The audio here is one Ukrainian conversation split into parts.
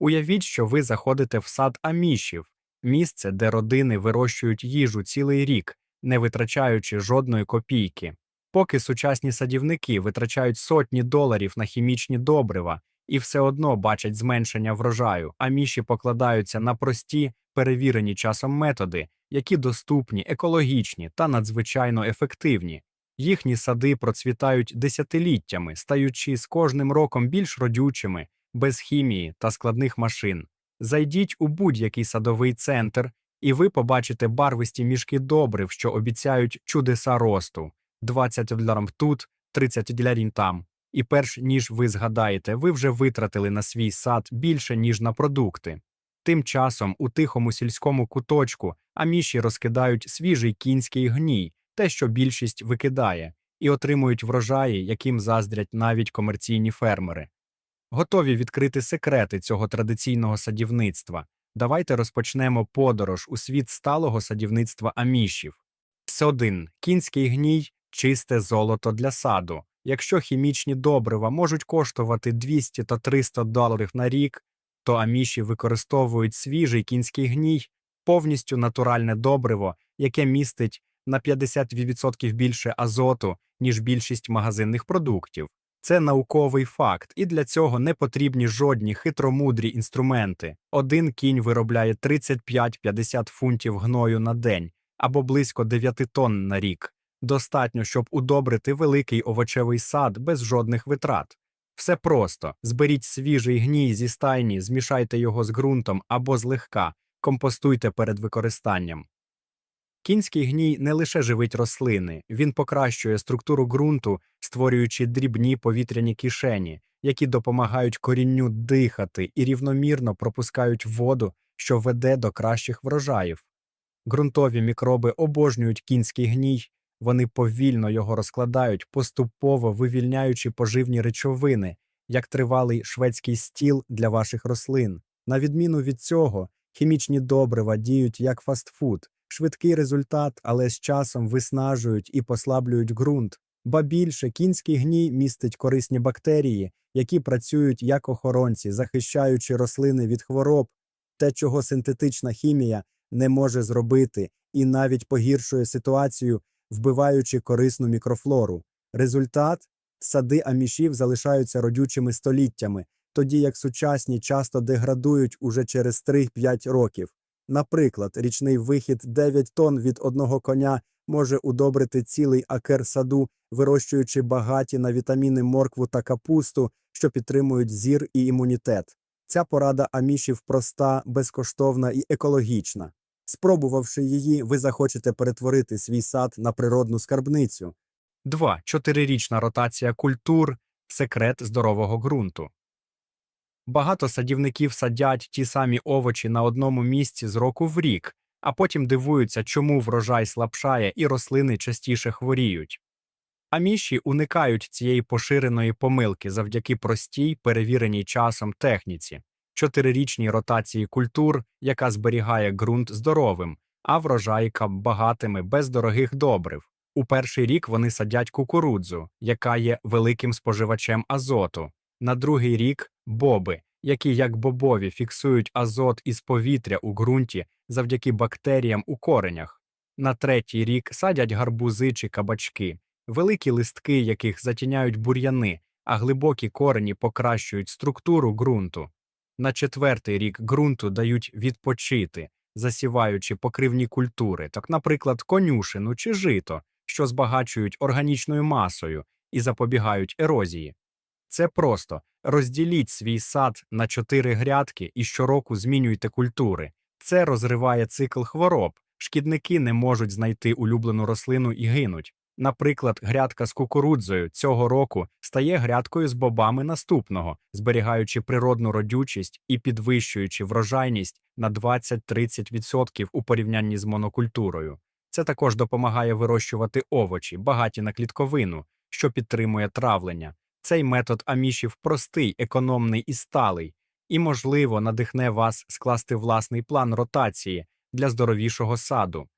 Уявіть, що ви заходите в сад амішів, місце, де родини вирощують їжу цілий рік, не витрачаючи жодної копійки. Поки сучасні садівники витрачають сотні доларів на хімічні добрива і все одно бачать зменшення врожаю, аміші покладаються на прості, перевірені часом методи, які доступні, екологічні та надзвичайно ефективні. Їхні сади процвітають десятиліттями, стаючи з кожним роком більш родючими, без хімії та складних машин. Зайдіть у будь-який садовий центр, і ви побачите барвисті мішки добрив, що обіцяють чудеса росту 20 доларів тут, 30 доларів там. І перш ніж ви згадаєте, ви вже витратили на свій сад більше, ніж на продукти. Тим часом у тихому сільському куточку аміші розкидають свіжий кінський гній, те, що більшість викидає, і отримують врожаї, яким заздрять навіть комерційні фермери. Готові відкрити секрети цього традиційного садівництва. Давайте розпочнемо подорож у світ сталого садівництва амішів. С1. Кінський гній чисте золото для саду. Якщо хімічні добрива можуть коштувати 200 та 300 доларів на рік, то аміші використовують свіжий кінський гній, повністю натуральне добриво, яке містить на 50% більше азоту, ніж більшість магазинних продуктів. Це науковий факт, і для цього не потрібні жодні хитромудрі інструменти. Один кінь виробляє 35-50 фунтів гною на день або близько 9 тонн на рік. Достатньо, щоб удобрити великий овочевий сад без жодних витрат. Все просто зберіть свіжий гній зі стайні, змішайте його з ґрунтом або злегка, компостуйте перед використанням. Кінський гній не лише живить рослини, він покращує структуру ґрунту, створюючи дрібні повітряні кишені, які допомагають корінню дихати і рівномірно пропускають воду, що веде до кращих врожаїв. Ґрунтові мікроби обожнюють кінський гній, вони повільно його розкладають, поступово вивільняючи поживні речовини, як тривалий шведський стіл для ваших рослин. На відміну від цього, хімічні добрива діють як фастфуд, швидкий результат, але з часом виснажують і послаблюють ґрунт. Ба більше кінський гній містить корисні бактерії, які працюють як охоронці, захищаючи рослини від хвороб, те, чого синтетична хімія не може зробити, і навіть погіршує ситуацію, вбиваючи корисну мікрофлору. Результат сади амішів залишаються родючими століттями, тоді як сучасні часто деградують уже через 3-5 років. Наприклад, річний вихід 9 тонн від одного коня може удобрити цілий акер саду, вирощуючи багаті на вітаміни моркву та капусту, що підтримують зір і імунітет. Ця порада амішів проста, безкоштовна і екологічна. Спробувавши її, ви захочете перетворити свій сад на природну скарбницю. 2. Чотирирічна ротація культур секрет здорового ґрунту. Багато садівників садять ті самі овочі на одному місці з року в рік, а потім дивуються, чому врожай слабшає і рослини частіше хворіють. Аміші уникають цієї поширеної помилки завдяки простій, перевіреній часом техніці чотирирічній ротації культур, яка зберігає ґрунт здоровим, а врожайка багатими без дорогих добрив. У перший рік вони садять кукурудзу, яка є великим споживачем азоту, на другий рік боби, які, як бобові, фіксують азот із повітря у ґрунті завдяки бактеріям у коренях. На третій рік садять гарбузи чи кабачки, великі листки яких затіняють бур'яни, а глибокі корені покращують структуру ґрунту. На четвертий рік ґрунту дають відпочити, засіваючи покривні культури, так, наприклад, конюшину чи жито, що збагачують органічною масою і запобігають ерозії. Це просто розділіть свій сад на чотири грядки і щороку змінюйте культури. Це розриває цикл хвороб. Шкідники не можуть знайти улюблену рослину і гинуть. Наприклад, грядка з кукурудзою цього року стає грядкою з бобами наступного, зберігаючи природну родючість і підвищуючи врожайність на 20-30% у порівнянні з монокультурою. Це також допомагає вирощувати овочі, багаті на клітковину, що підтримує травлення. Цей метод амішів простий, економний і сталий, і, можливо, надихне вас скласти власний план ротації для здоровішого саду.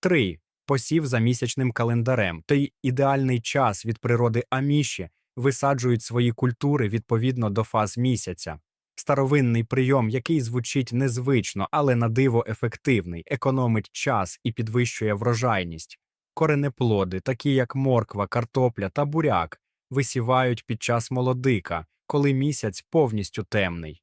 3. Посів за місячним календарем, той ідеальний час від природи аміші висаджують свої культури відповідно до фаз місяця. Старовинний прийом, який звучить незвично, але на диво ефективний, економить час і підвищує врожайність. Коренеплоди, такі як морква, картопля та буряк, висівають під час молодика, коли місяць повністю темний.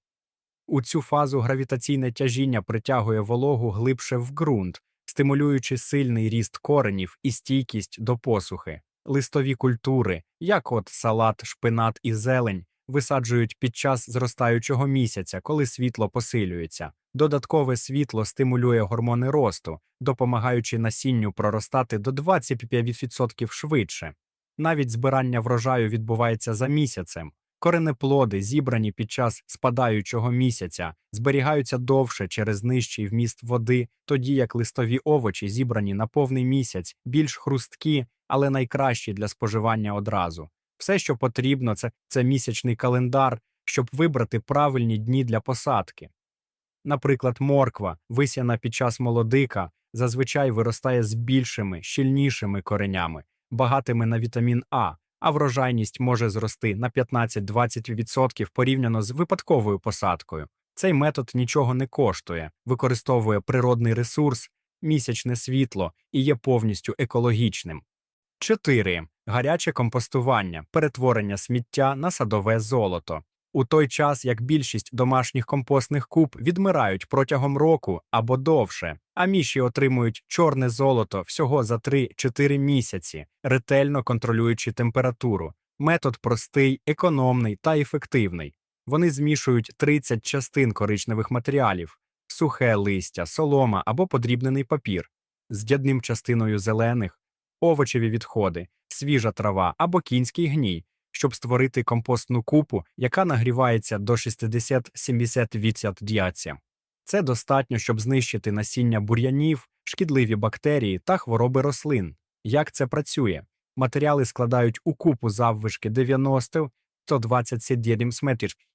У цю фазу гравітаційне тяжіння притягує вологу глибше в ґрунт, стимулюючи сильний ріст коренів і стійкість до посухи. Листові культури, як от салат, шпинат і зелень, висаджують під час зростаючого місяця, коли світло посилюється. Додаткове світло стимулює гормони росту, допомагаючи насінню проростати до 25% швидше. Навіть збирання врожаю відбувається за місяцем. Коренеплоди, зібрані під час спадаючого місяця, зберігаються довше через нижчий вміст води, тоді як листові овочі, зібрані на повний місяць, більш хрусткі, але найкращі для споживання одразу. Все, що потрібно, це, це місячний календар, щоб вибрати правильні дні для посадки. Наприклад, морква, висяна під час молодика, зазвичай виростає з більшими, щільнішими коренями, багатими на вітамін А, а врожайність може зрости на 15-20% порівняно з випадковою посадкою. Цей метод нічого не коштує, використовує природний ресурс, місячне світло і є повністю екологічним. 4. Гаряче компостування, перетворення сміття на садове золото. У той час як більшість домашніх компостних куб відмирають протягом року або довше, а міші отримують чорне золото всього за 3-4 місяці, ретельно контролюючи температуру. Метод простий, економний та ефективний. Вони змішують 30 частин коричневих матеріалів, сухе листя, солома або подрібнений папір з дядним частиною зелених, овочеві відходи, свіжа трава або кінський гній, щоб створити компостну купу, яка нагрівається до 60-70 діація. Це достатньо, щоб знищити насіння бур'янів, шкідливі бактерії та хвороби рослин. Як це працює? Матеріали складають у купу заввишки 90-120 см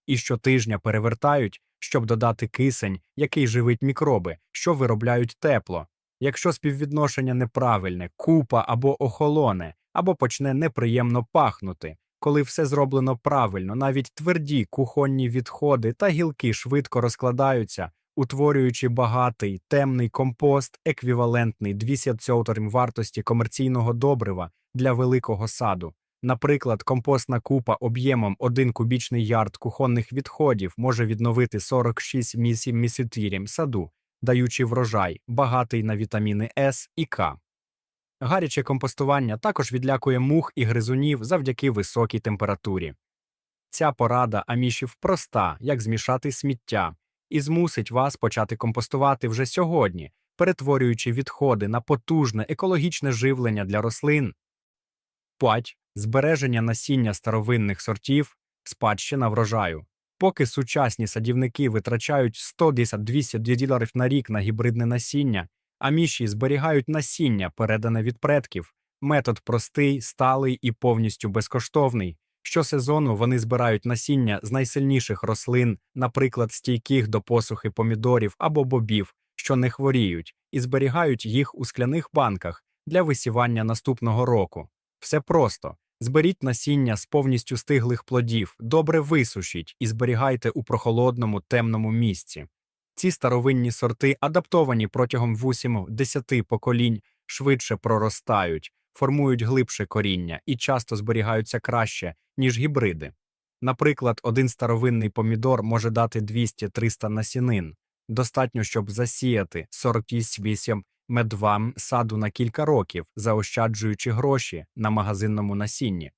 і щотижня перевертають, щоб додати кисень, який живить мікроби, що виробляють тепло. Якщо співвідношення неправильне, купа або охолоне, або почне неприємно пахнути. Коли все зроблено правильно, навіть тверді кухонні відходи та гілки швидко розкладаються, утворюючи багатий темний компост, еквівалентний 200 вартості комерційного добрива для великого саду. Наприклад, компостна купа об'ємом 1 кубічний ярд кухонних відходів може відновити 46 місів місітірім саду, даючи врожай, багатий на вітаміни С і К. Гаряче компостування також відлякує мух і гризунів завдяки високій температурі. Ця порада амішів проста, як змішати сміття, і змусить вас почати компостувати вже сьогодні, перетворюючи відходи на потужне екологічне живлення для рослин. 5. Збереження насіння старовинних сортів, спадщина врожаю. Поки сучасні садівники витрачають 110-200 доларів на рік на гібридне насіння, аміші зберігають насіння, передане від предків. Метод простий, сталий і повністю безкоштовний. Щосезону вони збирають насіння з найсильніших рослин, наприклад, стійких до посухи помідорів або бобів, що не хворіють, і зберігають їх у скляних банках для висівання наступного року. Все просто. Зберіть насіння з повністю стиглих плодів, добре висушіть і зберігайте у прохолодному темному місці. Ці старовинні сорти, адаптовані протягом 8-10 поколінь, швидше проростають, формують глибше коріння і часто зберігаються краще, ніж гібриди. Наприклад, один старовинний помідор може дати 200-300 насінин. Достатньо, щоб засіяти 48 медвам саду на кілька років, заощаджуючи гроші на магазинному насінні.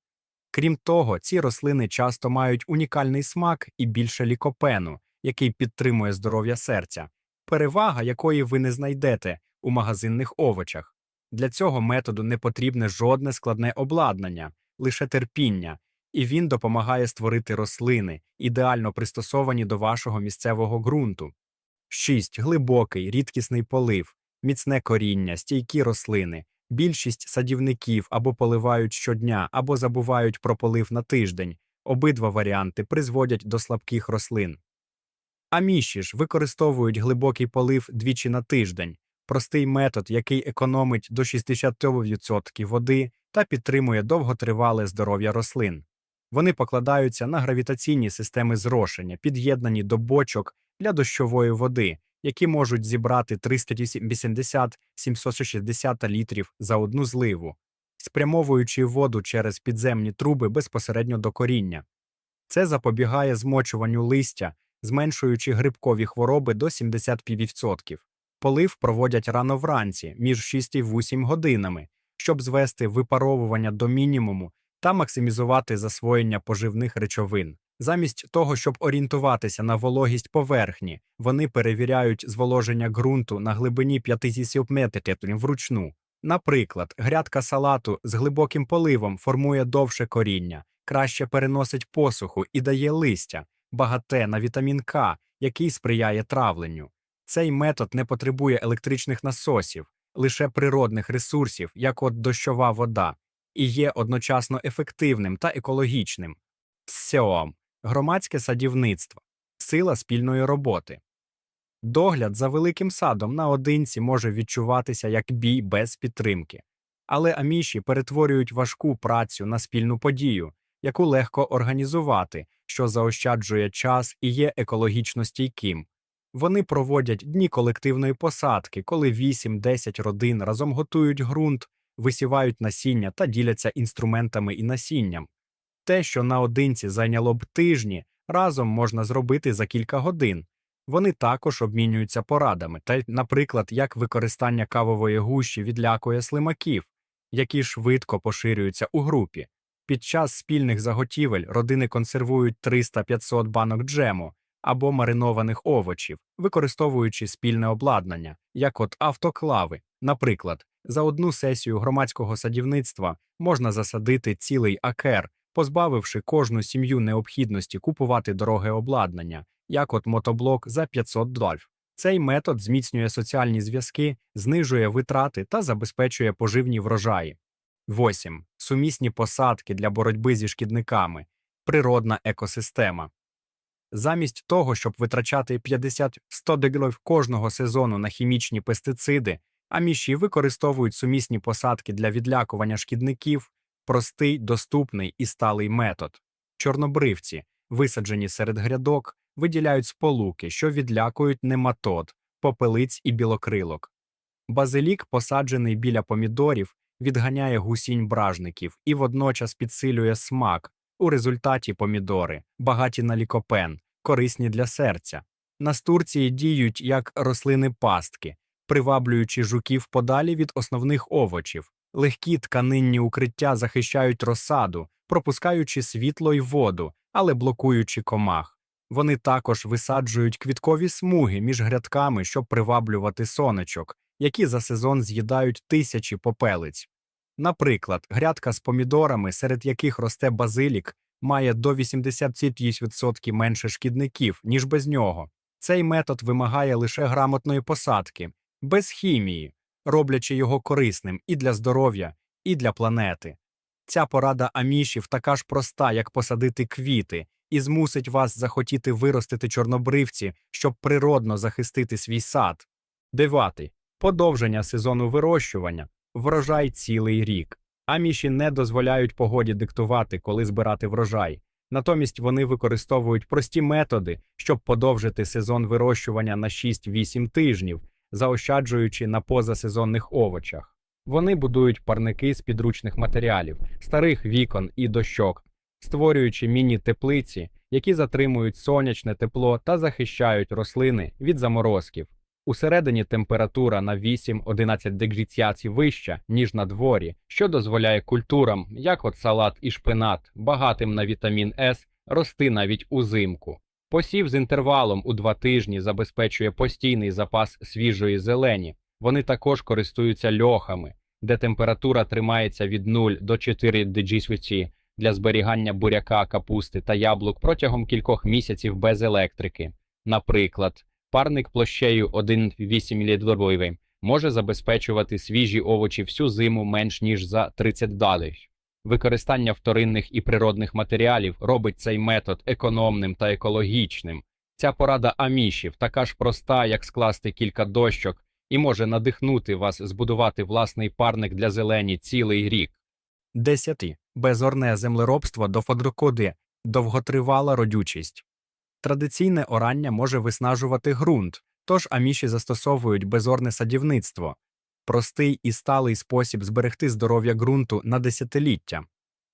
Крім того, ці рослини часто мають унікальний смак і більше лікопену, який підтримує здоров'я серця, перевага якої ви не знайдете у магазинних овочах. Для цього методу не потрібне жодне складне обладнання, лише терпіння, і він допомагає створити рослини, ідеально пристосовані до вашого місцевого ґрунту. 6. Глибокий, рідкісний полив, міцне коріння, стійкі рослини. Більшість садівників або поливають щодня, або забувають про полив на тиждень. Обидва варіанти призводять до слабких рослин. Аміші ж використовують глибокий полив двічі на тиждень, простий метод, який економить до 60% води та підтримує довготривале здоров'я рослин. Вони покладаються на гравітаційні системи зрошення, під'єднані до бочок для дощової води, які можуть зібрати 380-760 літрів за одну зливу, спрямовуючи воду через підземні труби безпосередньо до коріння. Це запобігає змочуванню листя, зменшуючи грибкові хвороби до 75%. Полив проводять рано вранці між 6 і 8 годинами, щоб звести випаровування до мінімуму та максимізувати засвоєння поживних речовин. Замість того, щоб орієнтуватися на вологість поверхні, вони перевіряють зволоження ґрунту на глибині 50 метрів вручну. Наприклад, грядка салату з глибоким поливом формує довше коріння, краще переносить посуху і дає листя, багате на вітамін К, який сприяє травленню. Цей метод не потребує електричних насосів, лише природних ресурсів, як от дощова вода, і є одночасно ефективним та екологічним. Сьом. Громадське садівництво сила спільної роботи. Догляд за великим садом наодинці може відчуватися як бій без підтримки, але аміші перетворюють важку працю на спільну подію, яку легко організувати, що заощаджує час і є екологічно стійким. Вони проводять дні колективної посадки, коли 8-10 родин разом готують ґрунт, висівають насіння та діляться інструментами і насінням. Те, що наодинці зайняло б тижні, разом можна зробити за кілька годин. Вони також обмінюються порадами, та, наприклад, як використання кавової гущі відлякує слимаків, які швидко поширюються у групі. Під час спільних заготівель родини консервують 300-500 банок джему або маринованих овочів, використовуючи спільне обладнання, як от автоклави. Наприклад, за одну сесію громадського садівництва можна засадити цілий акер, позбавивши кожну сім'ю необхідності купувати дороге обладнання, як от мотоблок за 500 доларів. Цей метод зміцнює соціальні зв'язки, знижує витрати та забезпечує поживні врожаї. 8. Сумісні посадки для боротьби зі шкідниками. Природна екосистема. Замість того, щоб витрачати 50-100 доларів кожного сезону на хімічні пестициди, аміші використовують сумісні посадки для відлякування шкідників, простий, доступний і сталий метод. Чорнобривці, висаджені серед грядок, виділяють сполуки, що відлякують нематод, попелиць і білокрилок. Базилік, посаджений біля помідорів, відганяє гусінь бражників і водночас підсилює смак. У результаті помідори, багаті на лікопен, корисні для серця. Настурції діють як рослини пастки, приваблюючи жуків подалі від основних овочів. Легкі тканинні укриття захищають розсаду, пропускаючи світло й воду, але блокуючи комах. Вони також висаджують квіткові смуги між грядками, щоб приваблювати сонечок, які за сезон з'їдають тисячі попелиць. Наприклад, грядка з помідорами, серед яких росте базилік, має до 80% менше шкідників, ніж без нього. Цей метод вимагає лише грамотної посадки, без хімії, роблячи його корисним і для здоров'я, і для планети. Ця порада амішів така ж проста, як посадити квіти, і змусить вас захотіти виростити чорнобривці, щоб природно захистити свій сад. Дев'ятий. Подовження сезону вирощування врожай цілий рік. Аміші не дозволяють погоді диктувати, коли збирати врожай. Натомість вони використовують прості методи, щоб подовжити сезон вирощування на 6-8 тижнів, заощаджуючи на позасезонних овочах. Вони будують парники з підручних матеріалів, старих вікон і дощок, створюючи міні-теплиці, які затримують сонячне тепло та захищають рослини від заморозків. Усередині температура на 8-11 дегріціацій вища, ніж на дворі, що дозволяє культурам, як от салат і шпинат, багатим на вітамін С, рости навіть узимку. Посів з інтервалом у два тижні забезпечує постійний запас свіжої зелені. Вони також користуються льохами, де температура тримається від 0 до 4 дегріціації для зберігання буряка, капусти та яблук протягом кількох місяців без електрики. Наприклад, Парник площею 1,8 літровий може забезпечувати свіжі овочі всю зиму менш ніж за 30 доларів. Використання вторинних і природних матеріалів робить цей метод економним та екологічним. Ця порада амішів така ж проста, як скласти кілька дощок, і може надихнути вас збудувати власний парник для зелені цілий рік. 10. Безорне землеробство до фодрокоди, довготривала родючість. Традиційне орання може виснажувати ґрунт, тож аміші застосовують безорне садівництво простий і сталий спосіб зберегти здоров'я ґрунту на десятиліття.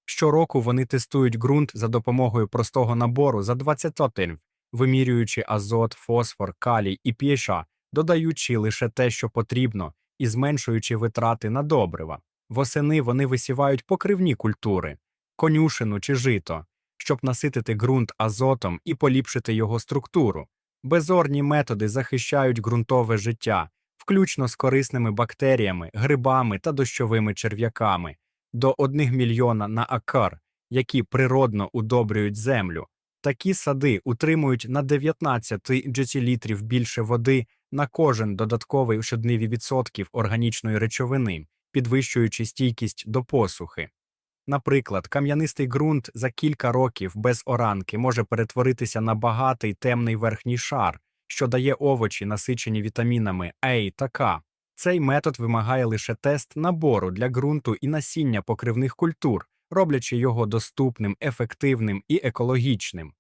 Щороку вони тестують ґрунт за допомогою простого набору за 20 тонн, вимірюючи азот, фосфор, калій і pH, додаючи лише те, що потрібно, і зменшуючи витрати на добрива. Восени вони висівають покривні культури, конюшину чи жито, щоб наситити ґрунт азотом і поліпшити його структуру. Безорні методи захищають ґрунтове життя, включно з корисними бактеріями, грибами та дощовими черв'яками, до 1 мільйона на акар, які природно удобрюють землю. Такі сади утримують на 19 децилітрів більше води на кожен додатковий щодневі відсотків органічної речовини, підвищуючи стійкість до посухи. Наприклад, кам'янистий ґрунт за кілька років без оранки може перетворитися на багатий темний верхній шар, що дає овочі, насичені вітамінами А та К. Цей метод вимагає лише тест набору для ґрунту і насіння покривних культур, роблячи його доступним, ефективним і екологічним.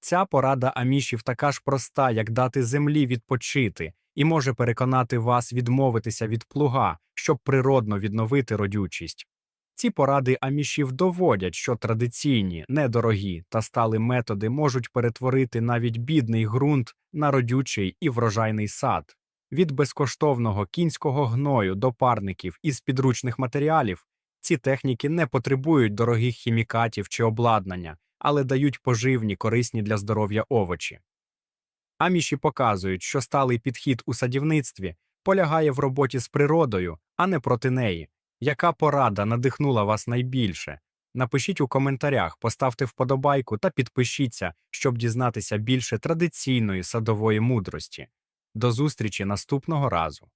Ця порада амішів така ж проста, як дати землі відпочити, і може переконати вас відмовитися від плуга, щоб природно відновити родючість. Ці поради амішів доводять, що традиційні, недорогі та сталі методи можуть перетворити навіть бідний ґрунт на родючий і врожайний сад. Від безкоштовного кінського гною до парників із підручних матеріалів ці техніки не потребують дорогих хімікатів чи обладнання, але дають поживні, корисні для здоров'я овочі. Аміші показують, що сталий підхід у садівництві полягає в роботі з природою, а не проти неї. Яка порада надихнула вас найбільше? Напишіть у коментарях, поставте вподобайку та підпишіться, щоб дізнатися більше традиційної садової мудрості. До зустрічі наступного разу!